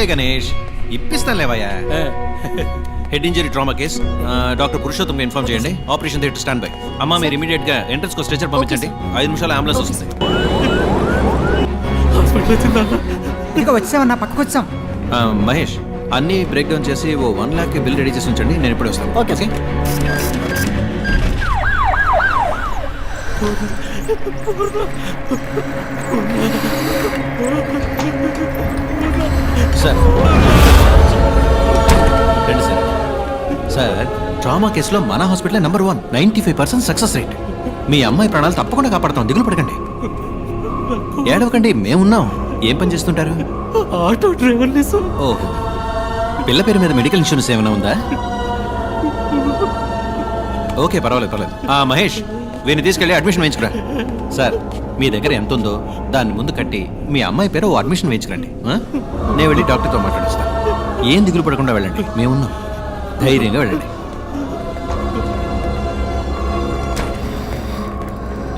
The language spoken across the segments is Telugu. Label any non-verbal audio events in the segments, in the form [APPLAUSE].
ఓకే గణేష్ ఇప్పిస్తాను లేవయ్యా. Head injury trauma case. Doctor Purushottam inform చేయండి. Operation theatre standby. అమ్మా మీరు ఇమీడియట్గా ఎంట్రన్స్కు స్ట్రెచర్ పంపించండి. ఐదు నిమిషాలు అంబులెన్స్ వస్తుంది. ఇక వచ్చామన్నా పక్కకు వచ్చాం. మహేష్ అన్ని బ్రేక్ డౌన్ చేసి ఓ వన్ లాక్ బిల్ రెడీ చేసి ఉంచండి. నేను ఇప్పుడే వస్తాను. ఓకే. సార్. రండి సార్. సార్ ట్రామా కేసులో మన hospital number one. Ninety five percent success rate. మీ అమ్మాయి ప్రాణాలు తప్పకుండా కాపాడతాం. దిగులు పడకండి. ఏడవకండి మేమున్నాం. ఏం పని చేస్తుంటారు? ఆటో డ్రైవర్ని సార్. ఓహో. పిల్ల పేరు మీద మెడికల్ ఇన్సూరెన్స్ ఏమైనా ఉందా? ఓకే పర్వాలేదు పర్వాలేదు. ఆ మహేష్ వీరిని తీసుకెళ్ళి అడ్మిషన్ వేయించుకురా. సార్ మీ దగ్గర ఎంత ఉందో దాన్ని ముందు కట్టి మీ అమ్మాయి పేరు ఓ అడ్మిషన్ వేయించుకురండి? నేను వెళ్ళి డాక్టర్తో మాట్లాడిస్తాను ఏం దిగులు పడకుండా వెళ్ళండి. మేమున్నాం. ధైర్యంగా వెళ్ళండి.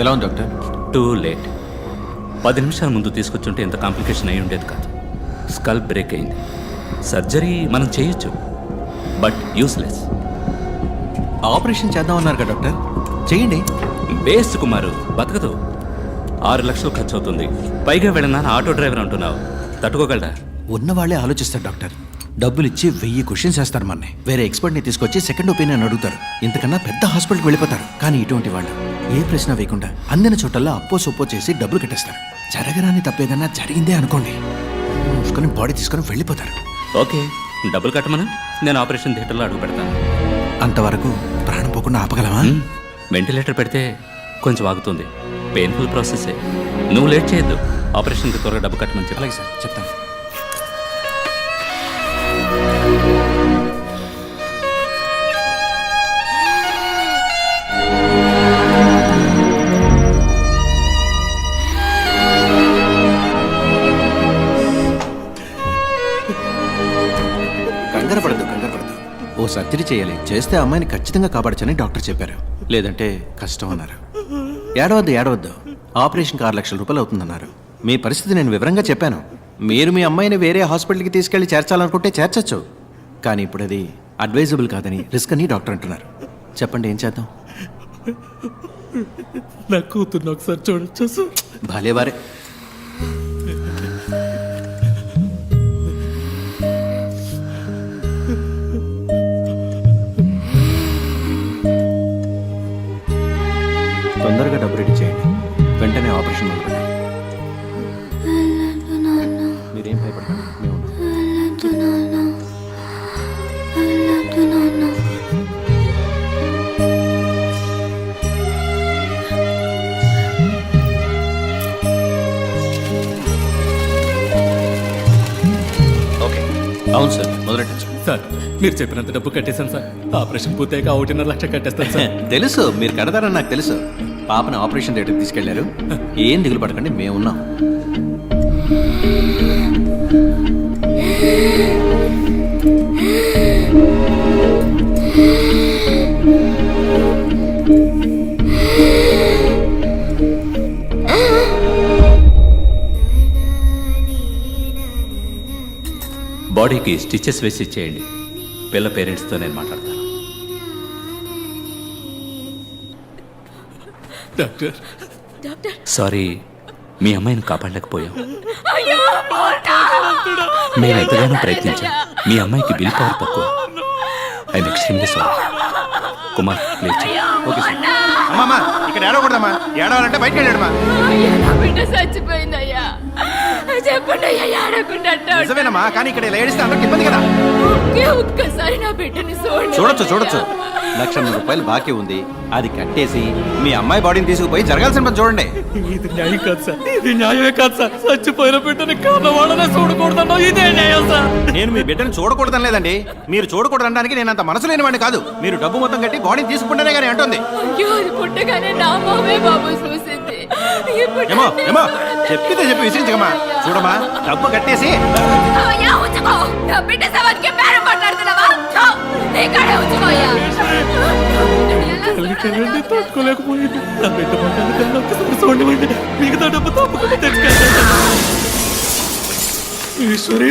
ఎలా ఉంది డాక్టర్? Too late. పది నిమిషాల ముందు తీసుకొచ్చుంటే ఇంత కాంప్లికేషన్ అయి ఉండేది కాదు. స్కల్ బ్రేక్ అయింది. సర్జరీ మనం చేయొచ్చు. But useless. ఆపరేషన్ చేద్దామన్నారు కదా డాక్టర్. చేయండి. బేస్ట్ కుమారు బతకదు. ఆరు లక్షలు ఖర్చు అవుతుంది పైగా వెళ్ళినా ఆటో డ్రైవర్ అంటున్నావు. తట్టుకోగలరా ఉన్న వాళ్ళే ఆలోచిస్తారు డాక్టర్. డబ్బులు ఇచ్చి వెయ్యి క్వశ్చన్స్ వేస్తారు మనని. వేరే ఎక్స్పర్ట్ని తీసుకొచ్చి సెకండ్ ఒపీనియన్ అడుగుతారు. ఇంతకన్నా పెద్ద హాస్పిటల్కి వెళ్ళిపోతారు. కానీ ఇటువంటి వాళ్ళు ఏ ప్రశ్న వేయకుండా అందిన చోటల్లో అప్పో సొప్పో చేసి డబ్బులు కట్టేస్తారు. జరగరాని తప్పేదన్నా జరిగిందే అనుకోండి. మూసుకొని బాడీ తీసుకొని వెళ్ళిపోతారు. ఓకే డబ్బులు కట్టమను. నేను ఆపరేషన్ థియేటర్లో అడుగు పెడతాను. అంతవరకు ప్రాణం పోకుండా ఆపగలమా? వెంటిలేటర్ పెడితే కొంచెం ఆగుతుంది. పెయిన్ఫుల్ ప్రాసెసే నువ్వు లేట్ చేయొద్దు. ఆపరేషన్కి త్వరగా డబ్బు కట్టమని చెప్పి. అలాగే సార్. చెప్తాను. సర్జరీ చేయాలి. చేస్తే అమ్మాయిని ఖచ్చితంగా కాపాడచ్చని డాక్టర్ చెప్పారు. లేదంటే కష్టం అన్నారు. ఏడవద్దు ఏడవద్దు. ఆపరేషన్కి ఆరు లక్షల రూపాయలు అవుతుందన్నారు. మీ పరిస్థితి నేను వివరంగా చెప్పాను. మీరు మీ అమ్మాయిని వేరే హాస్పిటల్కి తీసుకెళ్ళి చేర్చాలనుకుంటే చేర్చచ్చు. కానీ ఇప్పుడు అది అడ్వైజబుల్ కాదని రిస్క్ అని డాక్టర్ అంటున్నారు. చెప్పండి ఏం చేద్దాం? నా కూతుర్ని ఒకసారి చూడొచ్చా. సార్ మీరేం భయపడకండి మేము ఉన్నాం. ఓకే. అవును సార్ మొదలెట్టచ్చు సార్. మీరు చెప్పినంత డబ్బు కట్టేశాను సార్. ఆపరేషన్ పూర్తయ్యాక ఒకటిన్నర లక్ష కట్టేస్తాను సార్. [LAUGHS] తెలుసు మీరు కడతారని నాకు తెలుసు. పాపను ఆపరేషన్ థియేటర్కి తీసుకెళ్ళారు. ఏం దిగులు పడకండి మేమున్నాం బాడీకి స్టిచెస్ వేసి ఇచ్చేయండి. పిల్ల పేరెంట్స్తో నేను మాట్లాడతాను. డాక్టర్. సారీ మీ అమ్మాయిని కాపాడలేకపోయాం. మేము ఎంతగానో ప్రయత్నించాం. మీ అమ్మాయికి బిల్ పవర్ తక్కువ. I extremely sorry. Kumar please okay sir. అమ్మమ్మా ఇక్కడ ఏడవకూడదమ్మా. ఏడవాలంటే బయటకు వెళ్ళాడమ్మా బిడ్డ చచ్చిపోయిందయ్యా చెప్పండి అయ్యా ఏడకుండా నిజమేనమ్మా కానీ ఇక్కడ ఇలా ఏడిస్తే అందరికి ఇబ్బంది కదా. ఒకే ఒక్కసారి నా బిడ్డని చూడొచ్చు చూడొచ్చు. లక్షన్నర రూపాయలు బాకీ ఉంది. అది కట్టేసి మీ అమ్మాయి బాడీని తీసుకుపోయి జరగాల్సిన పని చూడండి. ఇది న్యాయం కాదు సార్. ఇది న్యాయమే కాదు సార్. చచ్చిపోయిన బిడ్డని కారణవాడనే చూడకూడదన్నా ఇదే న్యాయం సార్. నేను మీ బిడ్డను చూడకూడదని లేదండి. మీరు చూడకూడదనడానికి నేను అంత మనసు లేనివాడిని కాదు. మీరు డబ్బు మొత్తం కట్టి బాడీని తీసుకుంటేనే కానీ అంటుంది. పుట్టగానే నా మామే బాబు చూసింది. ఇప్పుడు ఏమో ఏమో. చెప్పితే చెప్పి విసిరించకమ్మా. చూడమ్మా డబ్బు కట్టేసి. తట్టుకోలేకపోయింది. నా బిడ్డ పడ్డాను కన్నా ఒక్కసారి చూడనివ్వండి మిగతా డబ్బు తప్పకుండా తెచ్చుకెళ్తాను ఈశ్వరి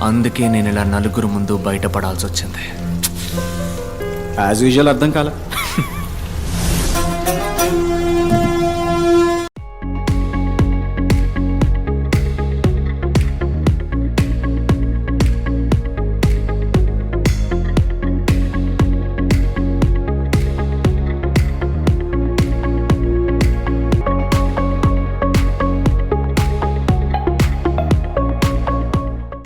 అందుకే నేను ఇలా నలుగురు ముందు బయటపడాల్సి వచ్చింది. యాజ్ యూజువల్ అర్థం కాలే.